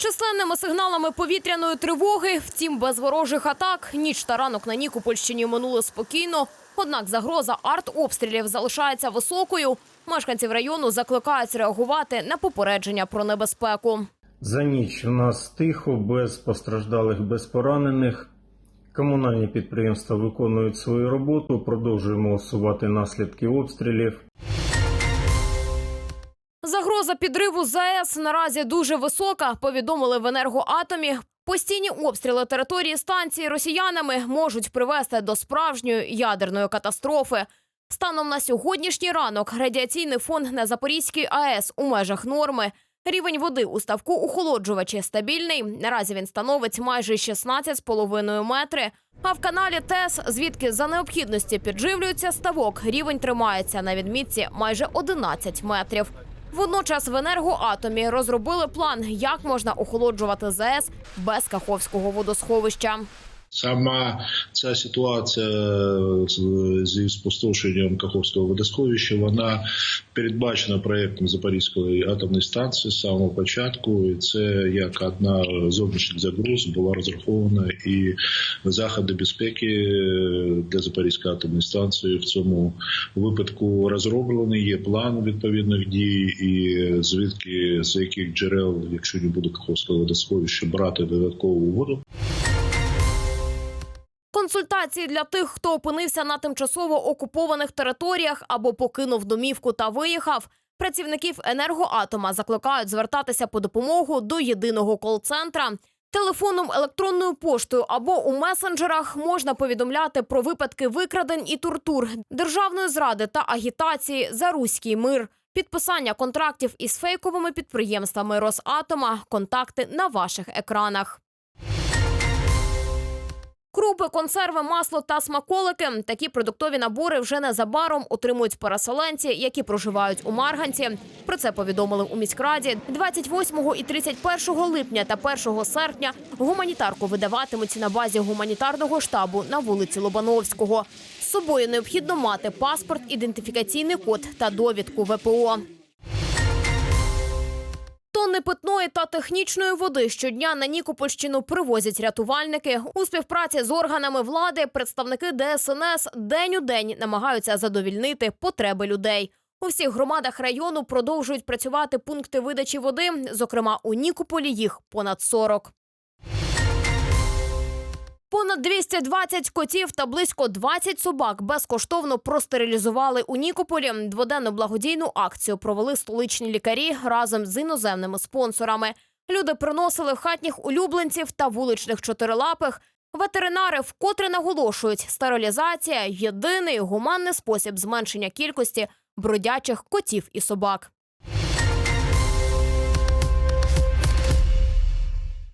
численними сигналами повітряної тривоги, втім без ворожих атак, ніч та ранок на Нікопольщині минули спокійно. Однак загроза артобстрілів залишається високою. Мешканців району закликають реагувати на попередження про небезпеку. За ніч у нас тихо, без постраждалих, без поранених. Комунальні підприємства виконують свою роботу. Продовжуємо усувати наслідки обстрілів. Загроза підриву ЗАЕС наразі дуже висока. Повідомили в енергоатомі. Постійні обстріли території станції росіянами можуть привести до справжньої ядерної катастрофи. Станом на сьогоднішній ранок радіаційний фон на Запорізькій АЕС у межах норми. Рівень води у ставку охолоджувачі стабільний. Наразі він становить майже 16,5 метри. А в каналі ТЕС, звідки за необхідності підживлюється ставок, рівень тримається на відмітці майже 11 метрів. Водночас в енергоатомі розробили план, як можна охолоджувати ЗАЕС без Каховського водосховища. Сама ця ситуація зі спустошенням Каховського водосховища вона передбачена проєктом Запорізької атомної станції з самого початку. І це як одна зовнішніх загроз була розрахована і заходи безпеки для Запорізької атомної станції в цьому випадку розроблений. Є план відповідних дій, і звідки з яких джерел, якщо не буде Каховського водосховища, брати додаткову воду. Консультації для тих, хто опинився на тимчасово окупованих територіях або покинув домівку та виїхав. Працівників енергоатома закликають звертатися по допомогу до єдиного кол-центра. Телефоном, електронною поштою або у месенджерах можна повідомляти про випадки викрадень і тортур, державної зради та агітації за руський мир, підписання контрактів із фейковими підприємствами Росатома. Контакти на ваших екранах. Крупи, консерви, масло та смаколики. Такі продуктові набори вже незабаром отримують переселенці, які проживають у Марганці. Про це повідомили у міськраді. 28 і 31 липня та 1 серпня гуманітарку видаватимуть на базі гуманітарного штабу на вулиці Лобановського. З собою необхідно мати паспорт, ідентифікаційний код та довідку ВПО. Тонни питної та технічної води щодня на Нікопольщину привозять рятувальники. У співпраці з органами влади представники ДСНС день у день намагаються задовільнити потреби людей. У всіх громадах району продовжують працювати пункти видачі води. Зокрема, у Нікополі їх понад 40. Понад 220 котів та близько 20 собак безкоштовно простерилізували у Нікополі. Дводенну благодійну акцію провели столичні лікарі разом з іноземними спонсорами. Люди приносили хатніх улюбленців та вуличних чотирилапих. Ветеринари вкотре наголошують, стерилізація єдиний гуманний спосіб зменшення кількості бродячих котів і собак.